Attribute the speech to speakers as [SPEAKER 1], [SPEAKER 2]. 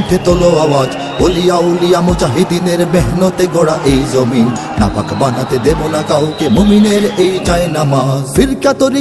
[SPEAKER 1] কণ্ঠে তোলো আওয়াজ। ওলিয়া উলিয়া মুজাহিদিনের মেহনতে গড়া এই জমিন। নাপাক বানাতে দেব না কাউকে মুমিনের এই চায় নামাজ। ফিরকা তরি